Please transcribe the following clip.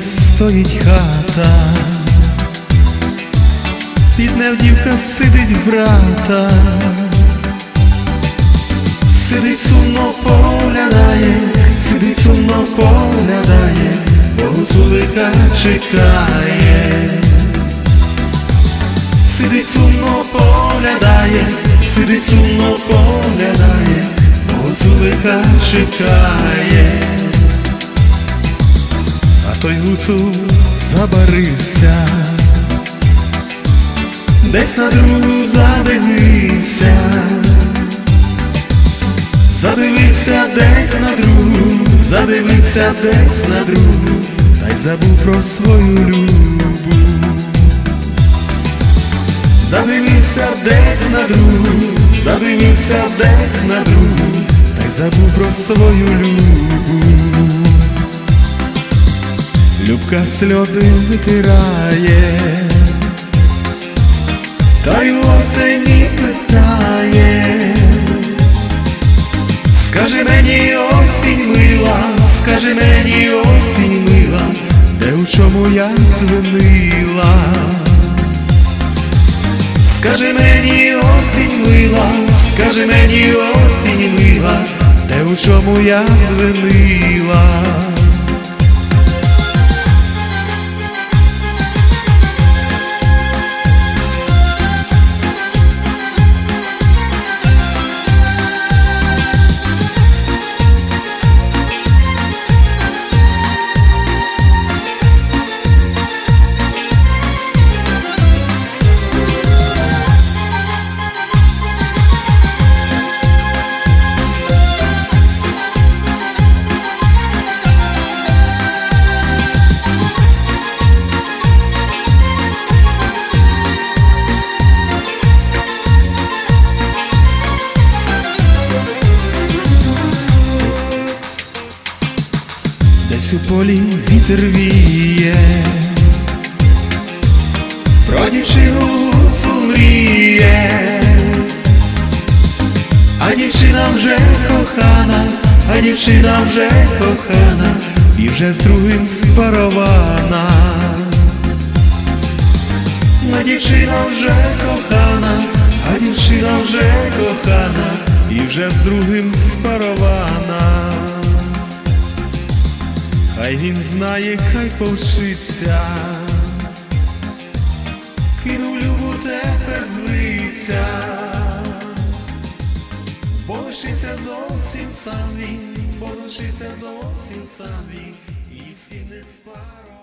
стоїть хата, бідна дівка сидить брата, сидить сумно поглядає, сидить сумно поглядає, бо гуцулика чекає, сидить сумно поглядає, сидить сумно поглядає, бо гуцулика чекає. Той гуцул забарився, десь на другу задивився, задивився десь на другу, задивився десь на другу, та й забув про свою любу. Задивився десь на другу, задивився десь на другу, та й забув про свою любу. Сльози витирає, та й осені питає, скажи мені осінь мила, скажи мені осінь мила, де у чому я звинила. Скажи мені осінь мила, скажи мені осінь мила, де у чому я звинила. Десь у полі вітер віє, про дівчину сумріє, а дівчина вже кохана, а дівчина вже кохана, і вже з другим спарована. А дівчина вже кохана, а дівчина вже кохана, і вже з другим спарована. Він знає, хай повчиться, кину любу тепер злиться, бо лишився зовсім сам він, бо лишився зовсім сам він, і з не спаро.